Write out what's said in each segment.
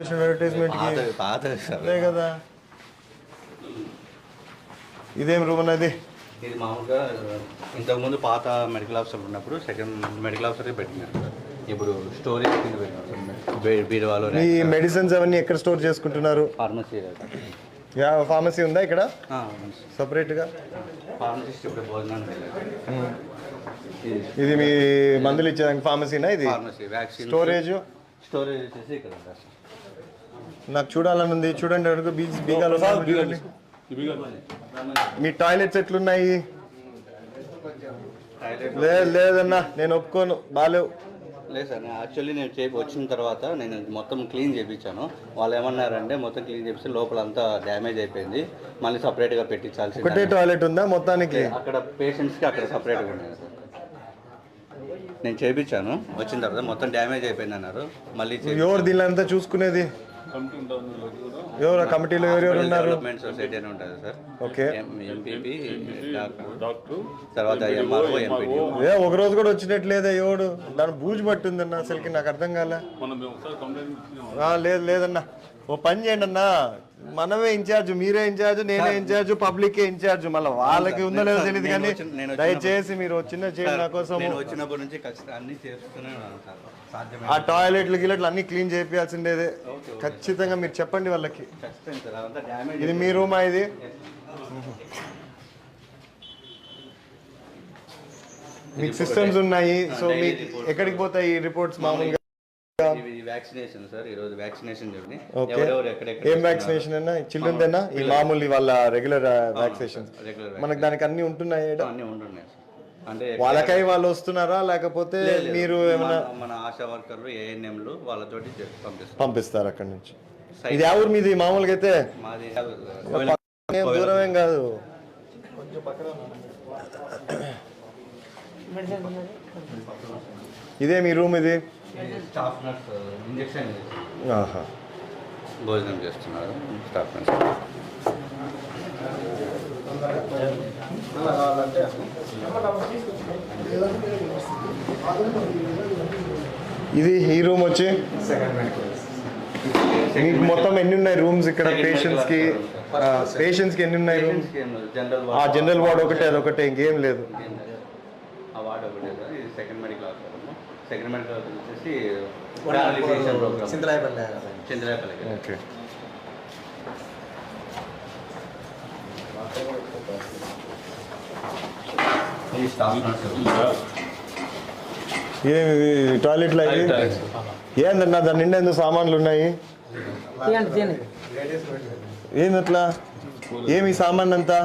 Advertisement అదే కదా. ఇదేం రూమ్ అన్నది? ఇది మామూలుగా ఇంతకుముందు పాత మెడికల్ ఆఫీసర్ ఉన్నప్పుడు సెకండ్ మెడికల్ ఆఫీసర్కి పెట్టినారు ఇప్పుడు స్టోరేజ్ కింద పెట్టినారు సార్. బీ- బీరువాలో మీ మెడిసిన్స్ అవన్నీ ఎక్కడ స్టోర్ చేసుకుంటున్నారు? ఫార్మసీ ఫార్మసీ ఉందా ఇక్కడ? సపరేట్గా? ఫార్మసిస్ట్ ఇప్పుడు భోజనానికి వెళ్ళారు. ఇది మీ మందులు ఇచ్చేదానికి ఫార్మసీనా ఇది? స్టోరేజ్ స్టోరేజ్ వచ్చేసి ఇక్కడ నాకు చూడాలని ఉంది చూడండి. అడుగు బీ బీగాలు. మీ టాయిలెట్స్ ఎట్లున్నాయి? లేదు లేదన్నా నేను ఒప్పుకోను. బాలేవు. లేదు సార్ నేను యాక్చువల్లీ నేను చేపి వచ్చిన తర్వాత నేను మొత్తం క్లీన్ చేయించాను వాళ్ళు ఏమన్నారంటే మొత్తం క్లీన్ చేపిస్తే లోపల అంతా డ్యామేజ్ అయిపోయింది. మళ్ళీ సపరేట్గా పెట్టించాల్సి ఒకటే టాయిలెట్ ఉందా? మొత్తానికి? అక్కడ పేషెంట్స్కి అక్కడ సపరేట్గా ఉన్నాయి సార్. నేను చేయించాను వచ్చిన తర్వాత మొత్తం డ్యామేజ్ అయిపోయింది అన్నారు మళ్ళీ ఎవరు దీనిలో అంతా చూసుకునేది? ఎవరు కమిటీలో ఎవరెవరు ఉన్నారు? డెవలప్మెంట్ సొసైటీ అని ఉంటుంది సార్. ఓకే. MPP doctor. తర్వాత ఎంఆర్ఓ ఎంపీడీ ఏ ఒక రోజు కూడా వచ్చినట్లేదే ఎవడు? దాని బూజు పట్టుందన్న అసలుకి నాకు అర్థం కాలే. లేదు లేదన్నా. ఓ పని చేయండి అన్న. మనమే ఇన్ఛార్జ్ మీరే ఇన్ఛార్జ్ నేనే ఇన్ఛార్జ్ పబ్లికే ఇన్ఛార్జ్ మళ్ళీ వాళ్ళకి ఉందో లేదో తెలియదు కానీ వచ్చిన- దయచేసి మీరు చిన్న చేయండి నా కోసం వచ్చినప్పటి నుంచి అన్ని చేస్తూనే ఆ టాయిలెట్లు గిలెట్లు అన్ని క్లీన్ చేయాల్సిండేదే ఖచ్చితంగా మీరు చెప్పండి వాళ్ళకి. ఇది మీ రూమా ఇది? మీకు సిస్టమ్స్ ఉన్నాయి సో మీకు ఎక్కడికి పోతాయి ఈ రిపోర్ట్స్ మామూలుగా? వ్యాక్సినేషన్ సార్ వ్యాక్సినేషన్ జరిగింది. ఓకే ఎవరెవరు ఎక్కడెక్కడ ఏం వ్యాక్సినేషన్ అన్నా? చిల్డ్రన్ దేనా? ఈ మామూలు వాళ్ళ రెగ్యులర్ వ్యాక్సినేషన్ రెగ్యులర్ మనకు దానికి అన్ని ఉంటున్నాయి? అన్నీ ఉంటున్నాయి సార్ అంటే వాళ్ళకై వాళ్ళు వస్తున్నారా? లేకపోతే మీరు ఏమైనా మన- ఆశా వర్కర్లు ఏఎన్ఎంలు వాళ్ళతోటి చేసి పంపిస్తాం పంపిస్తారు అక్కడి నుంచి. ఇది ఆ ఊరు మీది మామూలుగా అయితే? మాది ఏం దూరం ఏం కాదు. ఇదే మీ రూమ్ ఇది? స్టాఫ్ నర్స్ ఇంజక్షన్ ఆహా. భోజనం చేస్తున్నారు స్టాఫ్ నర్స్ ఇది ఈ రూమ్ వచ్చి? మీకు మొత్తం ఎన్ని ఉన్నాయి రూమ్స్ ఇక్కడ పేషెంట్స్కి? పేషెంట్స్కి ఎన్ని ఉన్నాయి రూమ్స్ జనరల్ ఆ జనరల్ వార్డ్ ఒకటే అదొకటే ఇంకేం లేదు. ఆ వార్డ్ ఒకటే ఇది second medical hospital second medical hospital వచ్చేసి రిహాబిలిటేషన్ ప్రోగ్రామ్ చంద్రాయపల్లి ఓకే. ఇది స్టాఫ్ నర్స్ ఏమి టాయిలెట్లు అవి ఏందన్నా దాని నిండా ఎందుకు సామాన్లు ఉన్నాయి? తీయండి తీయండి. ఏంది అట్లా? ఏమి సామాన్ అంతా?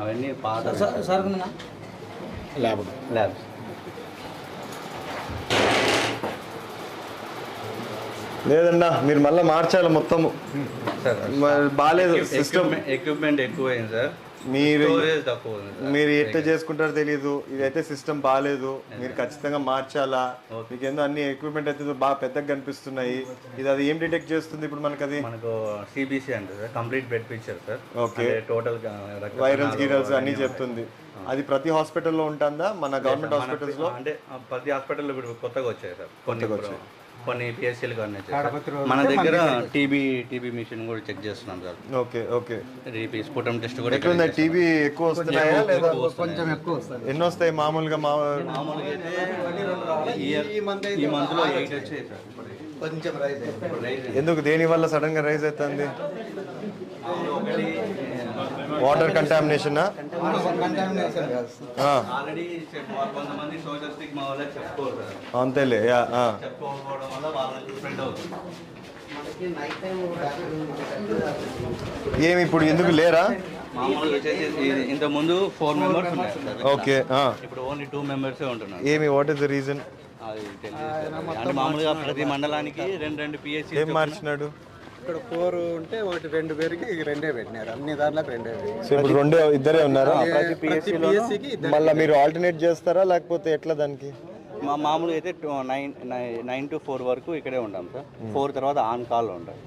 అవన్నీ పాత సరుకుందా ల్యాబ్స్ లేదన్నా మీరు మళ్ళీ మార్చాలి మొత్తము. సార్ మరి బాగాలేదు సిస్టమ్. ఎక్విప్మెంట్ ఎక్విప్మెంట్ ఎక్కువైంది సార్. మీరు మీరు ఎట్లా చేసుకుంటారో తెలియదు ఇదైతే సిస్టమ్ బాగాలేదు మీరు ఖచ్చితంగా మార్చాలా? మీకు ఏందో అన్ని ఎక్విప్మెంట్ అయితే బాగా పెద్దగా కనిపిస్తున్నాయి. ఇది అది ఏం డిటెక్ట్ చేస్తుంది ఇప్పుడు మనకు అది మనకు సిబిసి అంటే sir. Complete bed picture sir. Okay. Total virals గీరల్స్ అన్ని చెప్తుంది. అది ప్రతి హాస్పిటల్లో ఉంటుందా? మన గవర్నమెంట్ హాస్పిటల్స్లో? అంటే ప్రతి హాస్పిటల్లో ఇప్పుడు కొత్తగా వచ్చాయి సార్. కొన్ని ఇప్పుడు కొన్ని పిఎస్సీలు కానీ. మన దగ్గర టీబీ టీబీ మిషన్ కూడా చెక్ చేస్తున్నాం sir. Okay okay. రీపీ sputum test కూడా టీవీ ఎక్కువ వస్తున్నాయా లేదా? కొంచెం ఎక్కువ వస్తుంది. ఎన్ని వస్తాయి మామూలుగా? ఈ మంత్ ఎయిట్ వచ్చాయి సార్ కొంచెం రైజ్ ఎందుకు? దేని వల్ల సడన్గా రైజ్ అవుతుంది? ఒకటి వాటర్ కంటామినేషన్ ఆల్రెడీ కొంతమంది సోషల్ స్టిగ్మా వల్ల చెప్పుకోరు సార్ అంతేలే ఏమి ఇప్పుడు ఎందుకు లేరా? మామూలుగా వచ్చేసి ఇది- ఇంత ముందు ఫోర్ మెంబర్స్. ఓకే ఆ. ఇప్పుడు ఓన్లీ టూ మెంబర్సే ఉంటున్నారు. ఏమి వాట్ ఇస్ ద రీజన్ అది తెలియదు. సార్. అంటే మామూలుగా ప్రతి మండలానికి రెండు రెండు పిఎస్సి ఏం మార్చినాడు? ఇక్కడ ఫోర్ ఉంటే ఒకటి రెండు పేరుకి రెండే పెట్టినారు. అన్ని దాంట్లోకి రెండే. సో ఇప్పుడు రెండే ఇద్దరే ఉన్నారా? పిఎస్సికి మళ్ళీ మీరు ఆల్టర్నేట్ చేస్తారా లేకపోతే ఎట్లా దానికి? మా మామూలుగా అయితే two- nine nine to four వరకు ఇక్కడే ఉంటాం సార్. ఫోర్ తర్వాత ఆన్ కాల్ ఉంటాం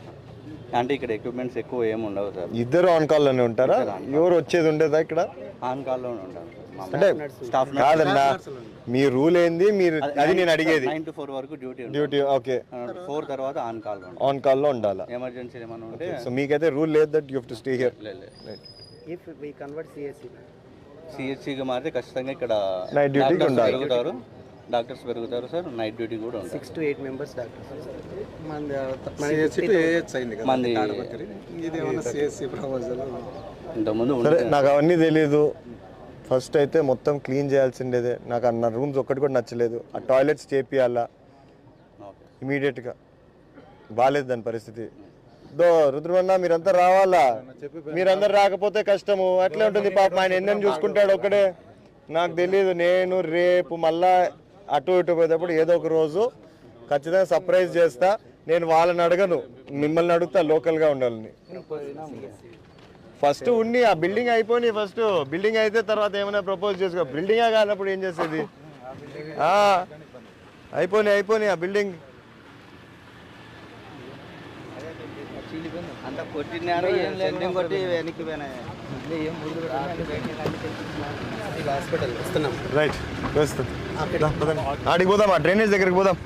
అంటే ఇక్కడ ఎక్విప్మెంట్స్ ఎక్కువ ఏమి ఉండవు సార్. ఇద్దరు ఆన్ కాల్లోనే ఉంటారా ఎవరు వచ్చేది ఉండేదా ఇక్కడ? ఆన్ కాల్లోనే ఉంటాం సార్. అంటే స్టాఫ్ కాదన్నా మీ రూల్ ఏంది మీరు అది నేను అడిగేది. నైన్ టు ఫోర్ వరకు డ్యూటీ ఉంటుంది డ్యూటీ ఓకే ఫోర్ తర్వాత ఆన్ కాల్ ఆన్ కాల్లో ఉండాలా? ఎమర్జెన్సీ ఏమైనా ఉంటే సో మీకైతే రూల్ లేదు that you to stay here. If we convert CSC సిహెచ్సిగా మారితే ఖచ్చితంగా ఇక్కడ డాక్టర్స్ ఉండాలి. పెరుగుతారు. డాక్టర్స్ పెరుగుతారు సార్ నైట్ డ్యూటీ కూడా ఉంటుంది six to eight members doctors CSC to AH అయింది కదా మంది ఇది ఏమన్నా సిఎస్సి ప్రపోజల్ ఇంతకుముందు నాకు అవన్నీ తెలీదు. ఫస్ట్ అయితే మొత్తం క్లీన్ చేయాల్సిండేదే. నాకు అన్న రూమ్స్ ఒక్కటి కూడా నచ్చలేదు. ఆ టాయిలెట్స్ చేపియాలా? ఇమీడియట్గా. బాగాలేదు దాని పరిస్థితి. దో రుద్రమన్న మీరంతా రావాలా? మీరందరు రాకపోతే కష్టము. అట్లే ఉంటుంది పాప. ఆయన ఎన్నెన్ని చూసుకుంటాడు ఒక్కడే. నాకు తెలియదు నేను రేపు మళ్ళా అటు ఇటు పోయేటప్పుడు ఏదో ఒక రోజు ఖచ్చితంగా సర్ప్రైజ్ చేస్తా. నేను వాళ్ళని అడగను. మిమ్మల్ని అడుగుతా లోకల్గా ఉండాలని. ఫస్ట్ ఉండి ఆ బిల్డింగ్ అయిపోయి ఫస్ట్ బిల్డింగ్ అయితే తర్వాత ఏమైనా ప్రపోజ్ చేసుకో. బిల్డింగ్ కానప్పుడు ఏం చేసేది? ఆ, అయిపోయి అయిపోయి ఆ బిల్డింగ్. రైట్ ఆడికి పోదాం ఆ డ్రైనేజ్ దగ్గరికి పోదాం.